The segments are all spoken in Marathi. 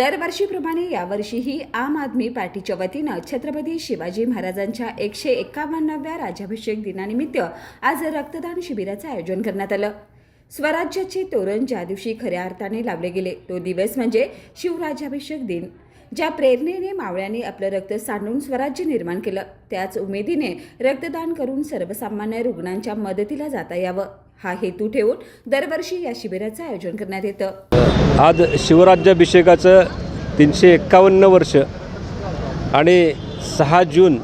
दरवर्षीप्रमाणे यावर्षीही आम आदमी पार्टीच्या वतीनं छत्रपती शिवाजी महाराजांच्या एकशे एकावन्नाव्या राज्याभिषेक दिनानिमित्त आज रक्तदान शिबिराचं आयोजन करण्यात आलं. स्वराज्याचे तोरण ज्या दिवशी खऱ्या अर्थाने लावले गेले तो दिवस म्हणजे शिवराज्याभिषेक दिन. ज्या प्रेरणेने मावळ्यांनी आपलं रक्त सांडून स्वराज्य निर्माण केलं त्याच उमेदीने रक्तदान करून सर्वसामान्य रुग्णांच्या मदतीला जाता यावं. हा हेतू ठेवून दरवर्षी या शिबिराचं आयोजन करण्यात येतं. आज शिवराज्याभिषेकाचं तीनशे एक्कावन्न वर्ष आणि सहा जून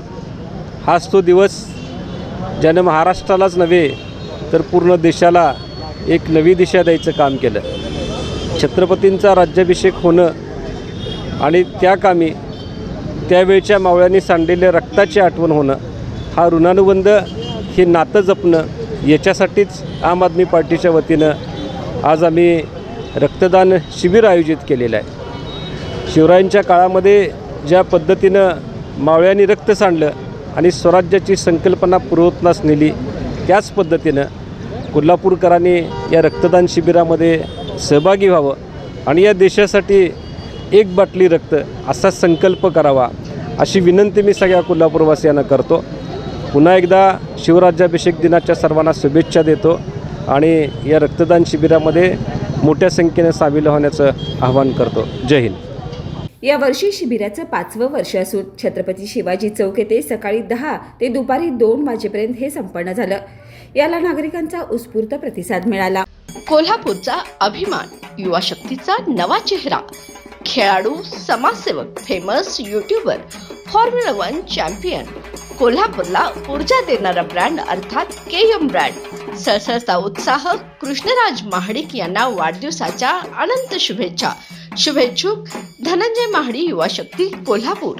हाच तो दिवस ज्यानं महाराष्ट्रालाच नव्हे तर पूर्ण देशाला एक नवी दिशा द्यायचं काम केलं. छत्रपतींचा राज्याभिषेक होणं आणि त्या कामी त्यावेळच्या मावळ्यांनी सांडलेल्या रक्ताची आठवण होणं हा ऋणानुबंध हे नातं जपणं याच्यासाठीच आम आदमी पार्टीच्या वतीनं आज आम्ही रक्तदान शिबिर आयोजित केलेलं आहे. शिवरायांच्या काळामध्ये ज्या पद्धतीनं मावळ्यांनी रक्त सांडलं आणि स्वराज्याची संकल्पना पुरवतनास नेली त्याच पद्धतीनं कोल्हापूरकरांनी या रक्तदान शिबिरामध्ये सहभागी व्हावं आणि या देशासाठी एक बाटली रक्त असा संकल्प करावा अशी विनंती मी सगळ्या कोल्हापूरवासियांना करतो. पुन्हा एकदा शिवराज्याभिषेक दिनाच्या सर्वांना शुभेच्छा देतो आणि या रक्तदान शिबिरामध्ये मोठ्या संख्येने सामील होण्याचं आवाहन करतो. जय हिंद. या वर्षी शिबिराचं पाचवं वर्ष असून छत्रपती शिवाजी चौक येथे सकाळी दहा ते दुपारी दोन वाजेपर्यंत हे संपन्न झालं. याला नागरिकांचा उत्स्फूर्त प्रतिसाद मिळाला. कोल्हापूरचा अभिमान युवा शक्तीचा नवा चेहरा. खेळाडू समाजसेवक famous YouTuber Formula One champion कोल्हापूरला ऊर्जा देणारा ब्रँड अर्थात के ब्रँड सहसहसा उत्साह कृष्णराज महाडिक यांना वाढदिवसाच्या अनंत शुभेच्छा. शुभेच्छुक धनंजय महाडी युवा शक्ती कोल्हापूर.